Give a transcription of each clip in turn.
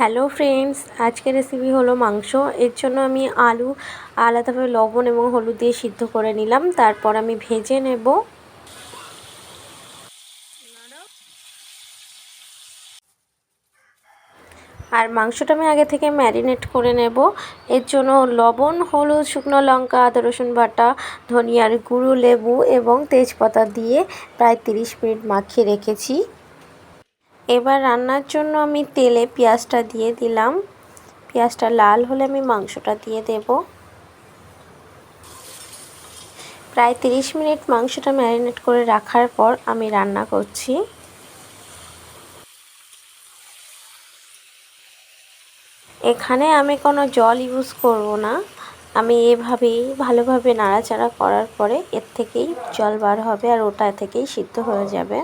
Hello friends আজকের recipe হলো মাংস। এর জন্য আমি আলু, আলাদাভাবে লবণ এবং হলুদ দিয়ে সিদ্ধ করে নিলাম। তারপর আমি ভেজে নেব। আর মাংসটা আমি আগে থেকে ম্যারিনেট করে নেব। এর জন্য লবণ, হলুদ, শুকনো লঙ্কা, আদা, রসুন বাটা, ধনিয়ার গুঁড়ো, লেবু এবং তেজপাতা দিয়ে প্রায় তিরিশ মিনিট মাখিয়ে রেখেছি। এবার রান্নার জন্য আমি তেলে পেঁয়াজটা দিয়ে দিলাম। পেঁয়াজটা লাল হলে আমি মাংসটা দিয়ে দেব। প্রায় তিরিশ মিনিট মাংসটা ম্যারিনেট করে রাখার পর আমি রান্না করছি। এখানে আমি কোনো জল ইউজ করব না। আমি এভাবেই ভালোভাবে নাড়াচাড়া করার পরে এর থেকেই জল বার হবে আর ওটা থেকেই সিদ্ধ হয়ে যাবে।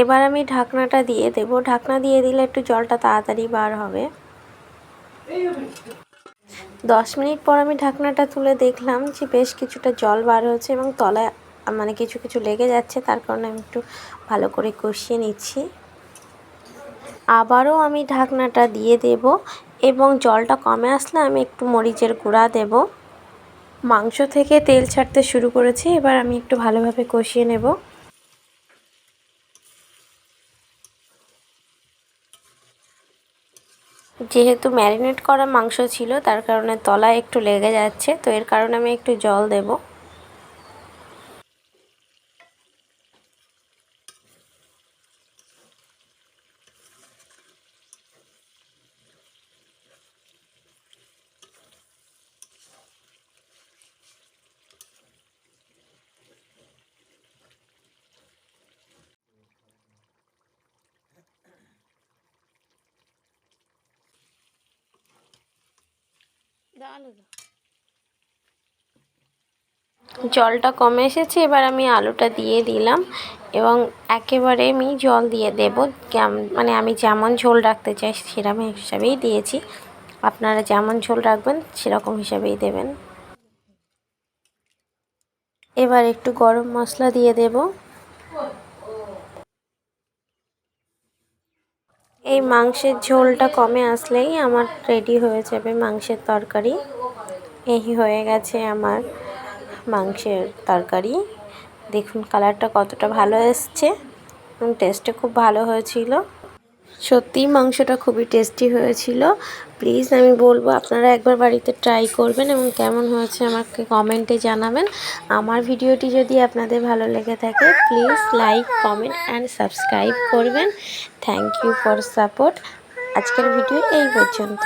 এবার আমি ঢাকনাটা দিয়ে দেব। ঢাকনা দিয়ে দিলে একটু জলটা তাড়াতাড়ি বার হবে। দশ মিনিট পর আমি ঢাকনাটা তুলে দেখলাম যে বেশ কিছুটা জল বার হচ্ছে এবং তলায় মানে কিছু কিছু লেগে যাচ্ছে, তার কারণে আমি একটু ভালো করে কষিয়ে নিচ্ছি। আবারও আমি ঢাকনাটা দিয়ে দেব এবং জলটা কমে আসলে আমি একটু মরিচের গুঁড়া দেব। মাংস থেকে তেল ছাড়তে শুরু করেছি, এবার আমি একটু ভালোভাবে কষিয়ে নেব। যেহেতু ম্যারিনেট করা মাংস ছিল, তার কারণে তলায় একটু লেগে যাচ্ছে, তো এর কারণে আমি একটু জল দেবো। জলটা কমে এসেছে, এবার আমি আলুটা দিয়ে দিলাম এবং একেবারে আমি জল দিয়ে দেব। মানে আমি যেমন ঝোল রাখতে চাই সেরকম হিসাবেই দিয়েছি। আপনারা যেমন ঝোল রাখবেন সেরকম হিসাবেই দেবেন। এবার একটু গরম মশলা দিয়ে দেব। এই মাংসের ঝোলটা কমে আসলেই আমার রেডি হয়ে যাবে মাংসের তরকারি। এই হয়ে গেছে আমার মাংসের তরকারি। দেখুন কালারটা কতটা ভালো এসছে এবং টেস্টে খুব ভালো হয়েছিল। সত্যিই মাংসটা খুবই টেস্টি হয়েছিল। প্লিজ আমি বলব, আপনারা একবার বাড়িতে ট্রাই করবেন এবং কেমন হয়েছে আমাকে কমেন্টে জানাবেন। আমার ভিডিওটি যদি আপনাদের ভালো লেগে থাকে please like comment and subscribe করবেন। থ্যাংক ইউ ফর সাপোর্ট আজকের ভিডিও এই পর্যন্ত।